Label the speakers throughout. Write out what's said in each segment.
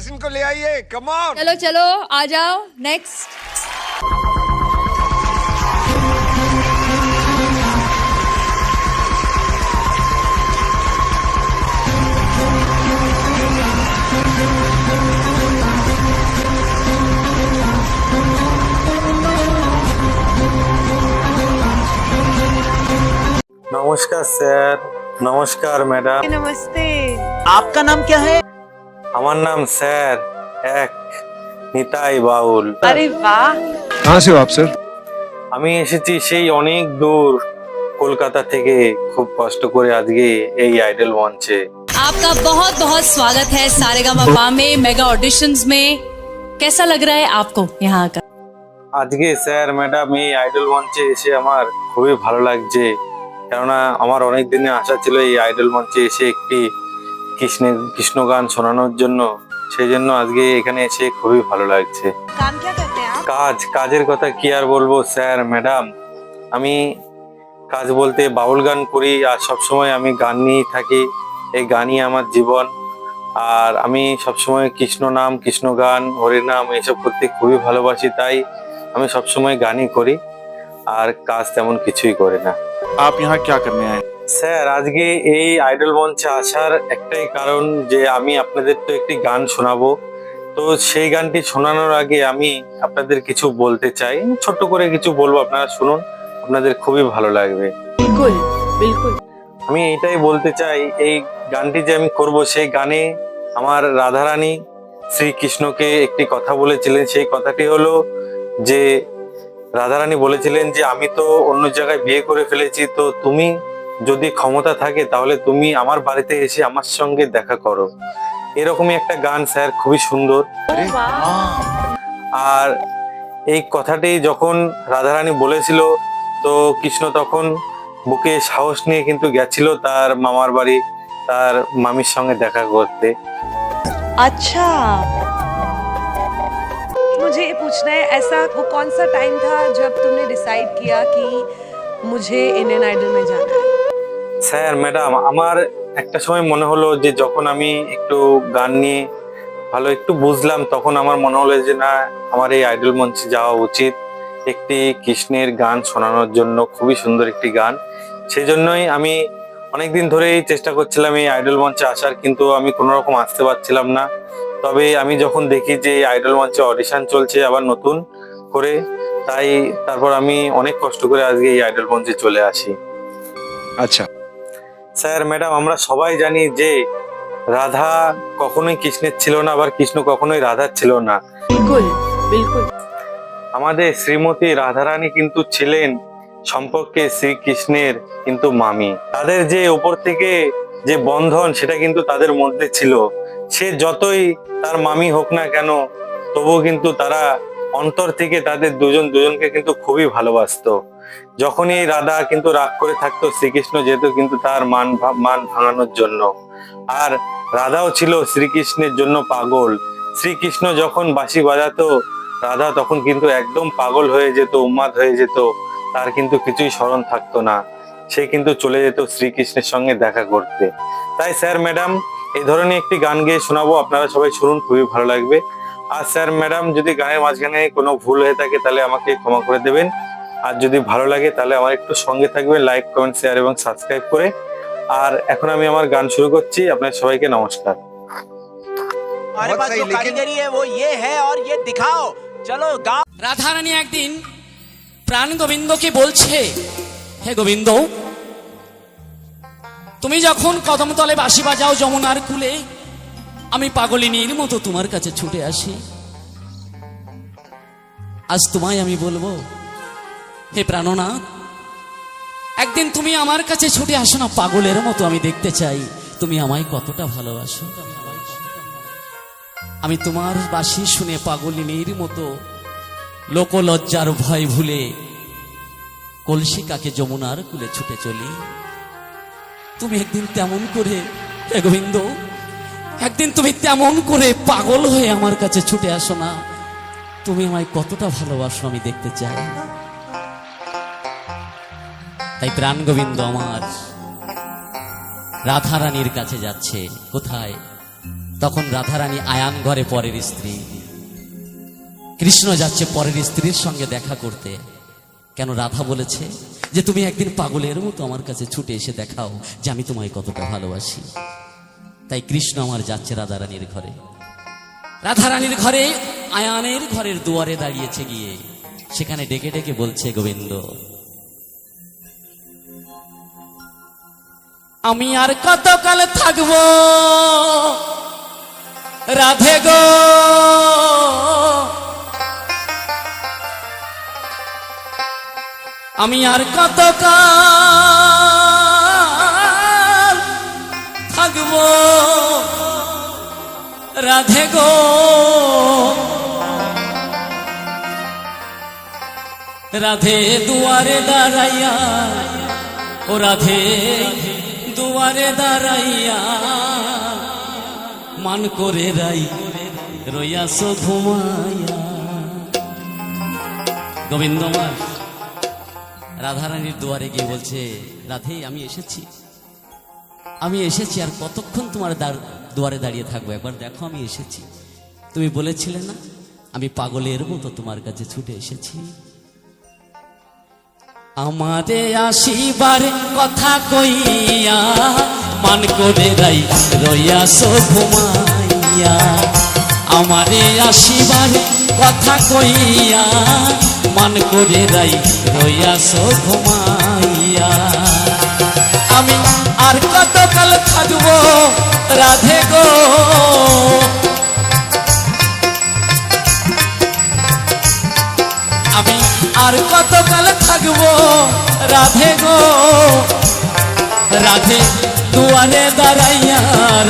Speaker 1: हसन को ले आइए। कमाओ
Speaker 2: चलो चलो आ जाओ। नेक्स्ट
Speaker 3: नमस्कार सर नमस्कार मैडम
Speaker 4: नमस्ते।
Speaker 5: आपका नाम क्या है?
Speaker 3: আমার নাম স্যার এক নিতাই বাউল
Speaker 4: अरे वाह
Speaker 1: कहाँ से हो आप सर
Speaker 3: আমি এসেছি সেই অনেক দূর কলকাতা থেকে খুব কষ্ট করে আজকে এই আইডল মঞ্চে
Speaker 2: आपका बहुत बहुत स्वागत है सारेगामा में मेगा ऑडिशंस में कैसा लग रहा है आपको यहाँ आकर
Speaker 3: আজকে স্যার ম্যাডাম এই আইডল মঞ্চে এসে আমার খুবই ভালো লাগছে কেননা আমার অনেক দিনে আশা ছিল এই আইডল মঞ্চে এসে একটি কৃষ্ণের কৃষ্ণ গান শোনানোর জন্য সেই জন্য আজকে এখানে এসে খুবই ভালো লাগছে
Speaker 4: काम क्या करते हैं आप
Speaker 3: কাজ কাজের কথা কি আর বলবো স্যার ম্যাডাম আমি কাজ বলতে বাউল গান করি আর সবসময় আমি গান নিয়েই থাকি এই গানই আমার জীবন আর আমি সবসময় কৃষ্ণ নাম কৃষ্ণ গান হরিনাম এসব করতে খুবই ভালোবাসি তাই আমি সবসময় গানই করি আর কাজ তেমন কিছুই করি না
Speaker 5: आप यहाँ क्या करने आए
Speaker 3: স্যার আজকে এই আইডল মঞ্চে আসার একটাই কারণ যে আমি আপনাদের তো একটি গান শোনাবো। তো সেই গানটি শোনানোর আগে আমি আপনাদের কিছু বলতে চাই। ছোট্ট করে কিছু বলব আপনারা শুনুন আপনাদের খুবই ভালো লাগবে। আমি এটাই বলতে চাই এই গানটি যে আমি করব সেই গানে আমার রাধারানী শ্রীকৃষ্ণকে একটি কথা বলেছিলেন। সেই কথাটি হলো যে রাধারানী বলেছিলেন যে আমি তো অন্য জায়গায় বিয়ে করে ফেলেছি তো তুমি যদি ক্ষমতা থাকে তাহলে তুমি আমার বাড়িতে এসে আমার সঙ্গে দেখা করো এরকমই একটা গান স্যার খুবই সুন্দর আর এই কথাটি যখন রাধারানী বলেছিল তো কৃষ্ণ তখন বুকে সাহস নিয়ে কিন্তু গেছিল তার মামার বাড়ি তার মামির সঙ্গে দেখা করতে
Speaker 4: अच्छा मुझे ये पूछना है ऐसा वो कौन सा टाइम था जब तुमने डिसाइड किया कि मुझे इंडियन आइडल में जाना है
Speaker 3: স্যার, ম্যাডাম, আমার একটা সময় মনে হলো যে যখন আমি একটু গান নিয়ে ভালো একটু বুঝলাম, তখন আমার মনে হলো যে না, আমার এই আইডল মঞ্চে যাওয়া উচিত। একটি কৃষ্ণের গান শোনানোর জন্য, খুবই সুন্দর একটি গান। সেই জন্যই আমি অনেকদিন ধরেই চেষ্টা করছিলাম এই আইডল মঞ্চে আসার, কিন্তু আমি কোনো রকম আসতে পারছিলাম না। তবে আমি যখন দেখি যে এই আইডল মঞ্চে অডিশন চলছে আবার নতুন করে, তাই তারপর আমি অনেক কষ্ট করে আজকে এই আইডল মঞ্চে চলে আসি।
Speaker 1: আচ্ছা।
Speaker 3: স্যার ম্যাডাম আমরা সবাই জানি যে রাধা কখনোই কৃষ্ণের ছিল না আবার কৃষ্ণ কখনোই রাধার ছিল না।
Speaker 4: বিলকুল বিলকুল।
Speaker 3: আমাদের শ্রীমতী রাধারানী কিন্তু ছিলেন সম্পর্কে শ্রীকৃষ্ণের কিন্তু মামি। তাদের যে উপর থেকে যে বন্ধন সেটা কিন্তু তাদের মধ্যে ছিল। সে যতই তার মামি হোক না কেন তবুও কিন্তু তারা অন্তর থেকে তাদের দুজন দুজনকে কিন্তু খুবই ভালোবাসতো। যখনই রাধা কিন্তু রাগ করে থাকতো, শ্রীকৃষ্ণ যেত কিন্তু তার মান মান ভাঙানোর জন্য। আর রাধাও ছিল শ্রীকৃষ্ণের জন্য পাগল। শ্রীকৃষ্ণ যখন বাঁশি বাজাতো, রাধা তখন কিন্তু একদম পাগল হয়ে যেত, উন্মাদ হয়ে যেত। তার কিন্তু কিছুই স্মরণ থাকতো না। সে কিন্তু চলে যেত শ্রীকৃষ্ণের সঙ্গে দেখা করতে। তাই স্যার, ম্যাডাম, এই ধরনের একটি গান গেয়ে শোনাবো। আপনারা সবাই শুনুন, খুবই ভালো লাগবে। আর স্যার, ম্যাডাম, যদি গানের মাঝখানে কোনো ভুল হয়ে থাকে, তাহলে আমাকে ক্ষমা করে দেবেন। আর যদি ভালো লাগে তাহলে আমার একটু সঙ্গে থাকবে লাইক কমেন্ট শেয়ার এবং সাবস্ক্রাইব করে। আর এখন আমি আমার গান শুরু করছি আপনার সবাইকে নমস্কার।
Speaker 5: রাধা
Speaker 6: রানী একদিন প্রাণ গোবিন্দকে বলছে হে গোবিন্দ তুমি যখন কদম তলে বাসি বাজাও যমুনার কুলে আমি পাগলিনীর মতো তোমার কাছে ছুটে আসি। আজ তোমায় আমি বলব হে প্রাণনাথ একদিন তুমি আমার কাছে ছুটে আসো না, পাগলের মতো আমি দেখতে চাই। তুমি আমায় কতটা ভালোবাসো। আমি তোমার বাঁশি শুনে পাগলিনীর মতো লোকলজ্জার ভয় ভুলে কলসিকাকে যমুনার কুলে ছুটে চলি। তুমি একদিন তেমন করে গোবিন্দ, একদিন তুমি তেমন করে পাগল হয়ে আমার কাছে ছুটে আসো না। তুমি আমায় কতটা ভালোবাসো আমি দেখতে চাই। তাই প্রাণ গোবিন্দ আমার রাধারানীর কাছে যাচ্ছে। কোথায়? তখন রাধারানী আয়ান ঘরে পরের স্ত্রী। কৃষ্ণ যাচ্ছে পরের স্ত্রীর সঙ্গে দেখা করতে। কেন রাধা বলেছে যে তুমি একদিন পাগলের মতো আমার কাছে ছুটে এসে দেখাও যে আমি তোমায় কতটা ভালোবাসি। তাই কৃষ্ণ আমার যাচ্ছে রাধারানীর ঘরে। রাধারানীর ঘরে, আয়ানের ঘরের দুয়ারে দাঁড়িয়েছে গিয়ে। সেখানে ডেকে ডেকে বলছে, গোবিন্দ আমি আর কতকাল থাকব? রাধে গো। আমি আর কতকাল থাকব? রাধে গো। রাধে দুয়ারে দাঁড়াইয়া ও রাধে দুয়ারে দাঁড়াইয়া মান করে রাই রইয়াছো ঘুমাইয়া গোবিন্দ মাস রাধারানীর দুয়ারে গিয়ে বলছে, রাধে, আমি এসেছি। আমি এসেছি আর কতক্ষণ তোমার দুয়ারে দাঁড়িয়ে থাকব? একবার দেখো, আমি এসেছি। তুমি বলেছিলে না, আমি পাগলের মতো তোমার কাছে ছুটে এসেছি। আমারে আসিবার কথা কইয়া, মান করে রাই রইয়াছো ঘুমাইয়া আমারে আসিবার কথা কইয়া, মান করে রাই রইয়াছো ঘুমাইয়া আমি আর কতকাল থাকব, রাধে গো। রাধে গো রাধে দুয়ারে দাঁড়াইয়া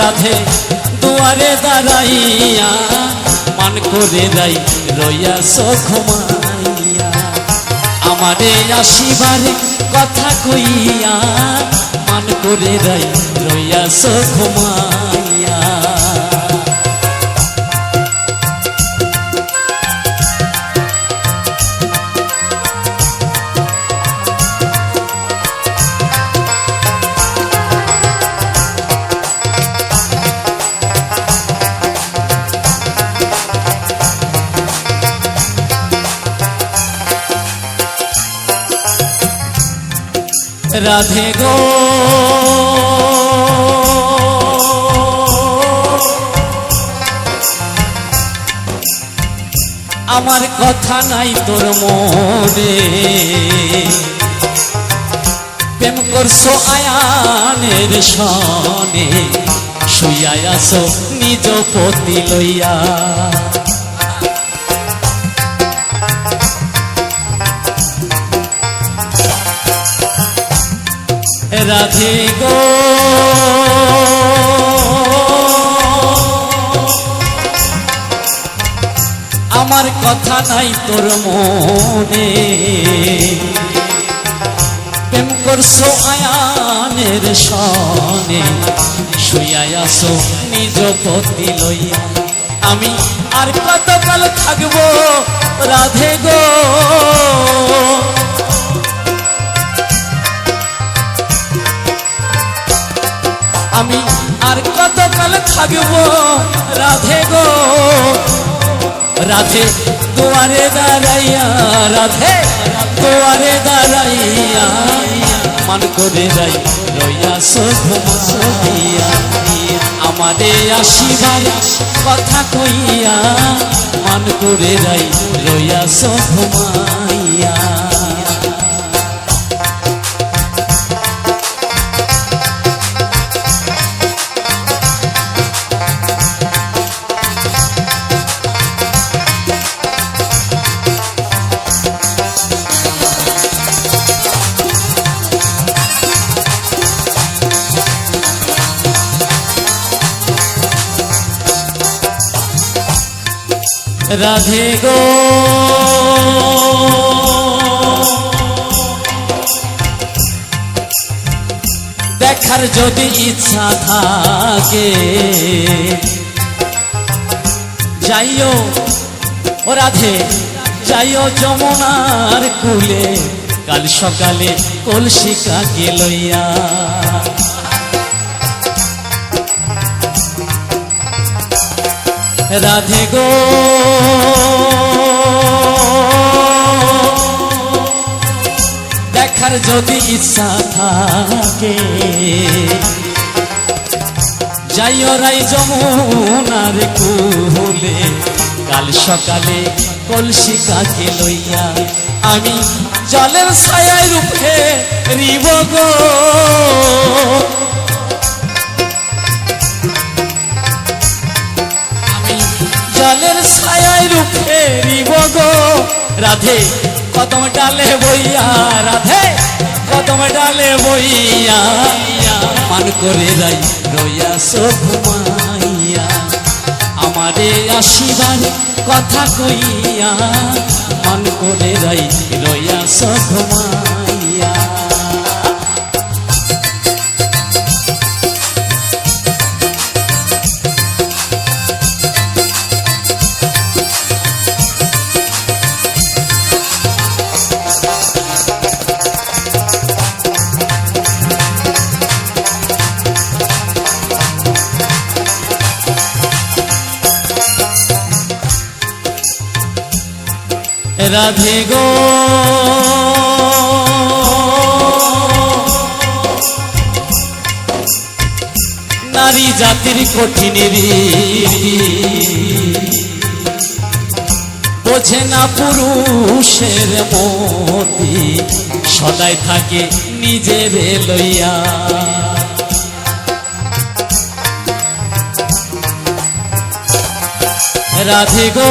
Speaker 6: রাধে দুয়ারে দাঁড়াইয়া মান করে রাই রইয়া ঘুমাইয়া আমারে আসিবারে কথা কইয়া, মান করে রাই রইয়া ঘুমাইয়া রাধে গো। আমার কথা নাই তোর মনে। প্রেম করছ আয়ানের সনে শুইয়া আসো নিজ পতি লইয়া। রাধে গো। আমার কথা নাই তোর মনে। প্রেম করছ আয়ানের সনে আসো নিজ পতি লইয়া। আমি আর কতকাল থাকব রাধে গো? থাকব, রাধে গো। রাধে, দুয়ারে দাঁড়াইয়া, রাধে, দুয়ারে দাঁড়াইয়া। মান করে যাই, রইয়া সোধিয়া আমাদের আসিবার কথা কইয়া, মান করে যাই, রইয়া সোধমাইয়া রাধে গো। দেখার যদি ইচ্ছা থাকে, যাইও ও রাধে, যাইও যমুনার কুলে, কাল সকালে কলসিকাকে লইয়া রাধে গো। দেখার যদি ইচ্ছা থাকে, যাইও রাই যমুনার কুলে কাল সকালে কলসি কাকে লইয়া আমি জলের ছায়ায় রূপে রিব গো। রাধে, কদম ডালে বইয়া, রাধে, কদম ডালে বইয়া, মান করে রাই রইয়া সোঘুমাইয়া আমারে আসিবার কথা কইয়া, মান করে রাই রইয়া সোঘুমাইয়া রাধে গো। নারী জাতির কঠিন বোঝে না পুরুষের মতি, সদাই থাকে নিজের লইয়া। রাধে গো।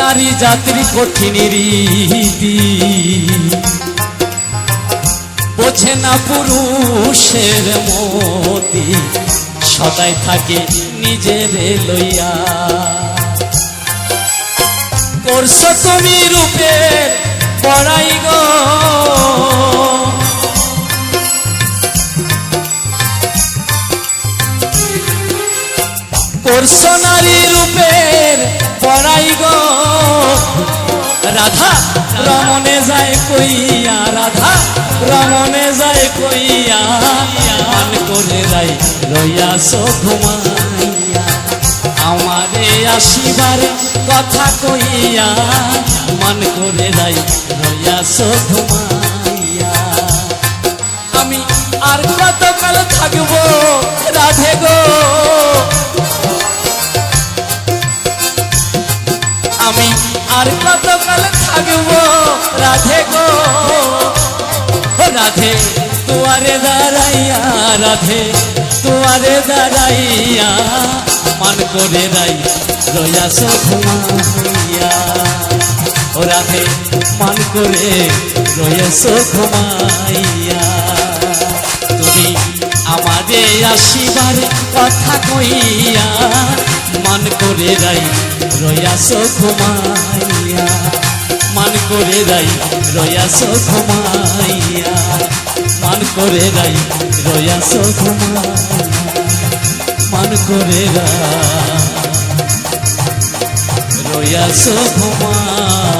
Speaker 6: নারী জাতির কঠিন রীতি। বোঝে না পুরুষের মতি, সদাই থাকে নিজের লইয়া। করছ তুমি রূপের পড়াই গো। করছ নারী রাধা রমনে যায় কইয়া রাধা রমনে যায় কইয়া মান করে রাই রইয়া ঘুমাইয়া আমারে আসিবার কথা কইয়া মান করে রাই রইয়া ঘুমাইয়া আমি আর কতকাল থাকব, রাধে গো? আমি আর কতকাল থাকব? রাধে গো। রাধে তুয়ারে দাঁড়াইয়া, রাধে তুয়ারে দাঁড়াইয়া, মান করে রাই রয়াস ঘুমাইয়া ও রাধে, মান করে রয়াস ঘুমাইয়া তুমি আমাদের আসিবার কথা কইয়া, মান করে রাই রয়াস ঘুমাইয়া, মান করে রাই রয়াস ঘুমাইয়া, মান করে রাই রয়াস ঘুমাইয়া, মান করে রাই রয়াস ঘুমাইয়া।